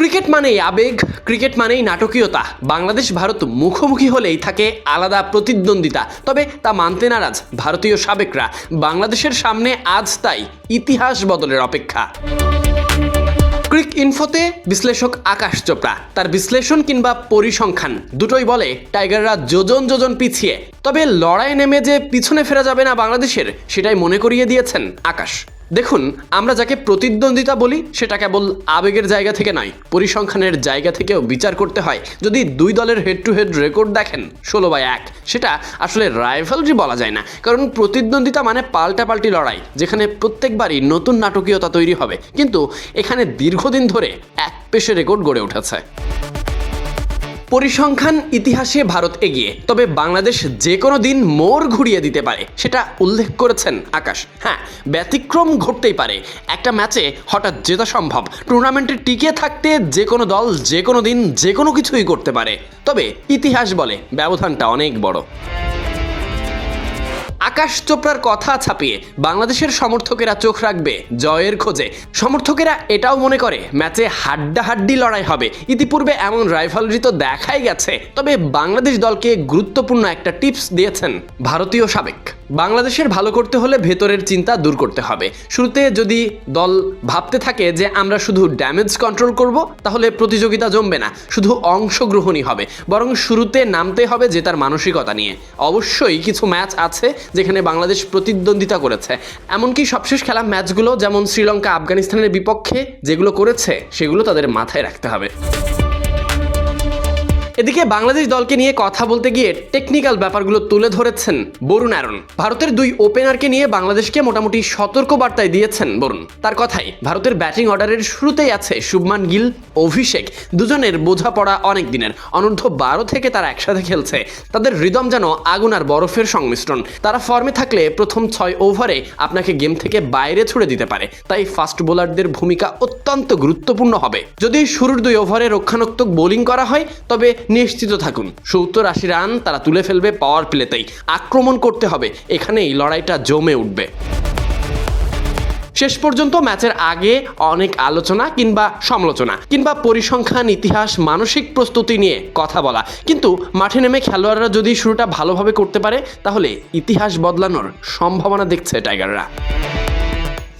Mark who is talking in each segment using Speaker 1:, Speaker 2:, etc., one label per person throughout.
Speaker 1: Cricket মানেই আবেগ, cricket মানেই নাটকীয়তা। বাংলাদেশ, ভারত মুখোমুখি হলেই থাকে আলাদা প্রতিদ্বন্দ্বিতা। তবে তা মানতে নারাজ ভারতীয় সাবেকরা। বাংলাদেশের সামনে আজ তাই ইতিহাস বদলের অপেক্ষা। ক্রিক ইনফোতে বিশ্লেষক আকাশ চোপড়া। তার বিশ্লেষণ কিংবা পরিসংখ্যান দুটোই বলে টাইগাররা যোজন যোজন পিছিয়ে। তবে লড়াই নেমে যে পিছনে ফেরা যাবে না বাংলাদেশের, সেটাই মনে করিয়ে দিয়েছেন আকাশ। দেখুন, আমরা যাকে প্রতিদ্বন্দ্বিতা বলি, সেটা কেবল আবেগের জায়গা থেকে নয়, পরিসংখ্যানের জায়গা থেকেও বিচার করতে হয়। যদি দুই দলের হেড টু হেড রেকর্ড দেখেন, ষোলো বাই এক, সেটা আসলে রাইভালরি বলা যায় না। কারণ প্রতিদ্বন্দ্বিতা মানে পাল্টাপাল্টি লড়াই, যেখানে প্রত্যেকবারই নতুন নাটকীয়তা তৈরি হবে। কিন্তু এখানে দীর্ঘদিন ধরে এক পেশে রেকর্ড গড়ে উঠেছে। পরিসংখ্যান ইতিহাসে ভারত এগিয়ে, তবে বাংলাদেশ যে কোনো দিন মোড় ঘুরিয়ে দিতে পারে, সেটা উল্লেখ করেছেন আকাশ। হ্যাঁ ব্যতিক্রম ঘটতেই পারে, একটা ম্যাচে হঠাৎ জেতা সম্ভব, টুর্নামেন্টে টিকে থাকতে যে কোনো দল যে কোনো দিন যে কোনো কিছুই করতে পারে। তবে ইতিহাস বলে ব্যবধানটা অনেক বড়। আকাশ চোপড়ার কথা ছাপিয়ে বাংলাদেশের সমর্থকেরা চোখ রাখবে জয়ের খোঁজে। সমর্থকেরা এটাও মনে করে, ম্যাচে হাড্ডাহাড্ডি লড়াই হবে। ইতিপূর্বে এমন রাইফালরি তো দেখাই গেছে। তবে বাংলাদেশ দলকে গুরুত্বপূর্ণ একটা টিপস দিয়েছেন ভারতীয় সাবেক। বাংলাদেশের ভালো করতে হলে ভেতরের চিন্তা দূর করতে হবে। শুরুতে যদি দল ভাবতে থাকে যে আমরা শুধু ড্যামেজ কন্ট্রোল করব, তাহলে প্রতিযোগিতা জমবে না, শুধু অংশগ্রহণই হবে। বরং শুরুতে নামতে হবে জেতার মানসিকতা নিয়ে। অবশ্যই কিছু ম্যাচ আছে যেখানে বাংলাদেশ প্রতিদ্বন্দ্বিতা করেছে। এমনকি সবশেষ খেলা ম্যাচগুলো যেমন শ্রীলঙ্কা আফগানিস্তানের বিপক্ষে যেগুলো করেছে, সেগুলো তাদের মাথায় রাখতে হবে। এদিকে বাংলাদেশ দলকে নিয়ে কথা বলতে গিয়ে টেকনিক্যাল ব্যাপারগুলো তুলে ধরেছেন বরুণ অ্যারন ভারতের দুই ওপেনারকে নিয়ে বাংলাদেশকে মোটামুটি সতর্ক বার্তায় দিয়েছেন বরুণ। তার কথাই, ভারতের ব্যাটিং অর্ডারের শুরুতেই আছে শুভমান গিল, অভিষেক। দুজনের বোঝাপড়া অনেক দিনের। অনূর্ধ্ব বারো থেকে তারা একসাথে খেলছে। তাদের হৃদম যেন আগুন আর বরফের সংমিশ্রণ। তারা ফর্মে থাকলে প্রথম ছয় ওভারে আপনাকে গেম থেকে বাইরে ছুড়ে দিতে পারে। তাই ফাস্ট বোলারদের ভূমিকা অত্যন্ত গুরুত্বপূর্ণ হবে। যদি শুরুর দুই ওভারে রক্ষণাত্মক বোলিং করা হয়, তবে নিশ্চিত থাকুন। সত্তর আশি রান তারা তুলে ফেলবে পাওয়ার প্লেতেই আক্রমণ করতে হবে। এখানেই লড়াইটা জমে উঠবে। শেষ পর্যন্ত ম্যাচের আগে অনেক আলোচনা কিংবা সমালোচনা কিংবা পরিসংখ্যান, ইতিহাস, মানসিক প্রস্তুতি নিয়ে কথা বলা। কিন্তু মাঠে নেমে খেলোয়াড়রা যদি শুরুটা ভালোভাবে করতে পারে, তাহলে ইতিহাস বদলানোর সম্ভাবনা দেখছে টাইগাররা।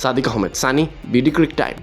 Speaker 1: Sadiq Ahmed, Sunny, BD Cric Time.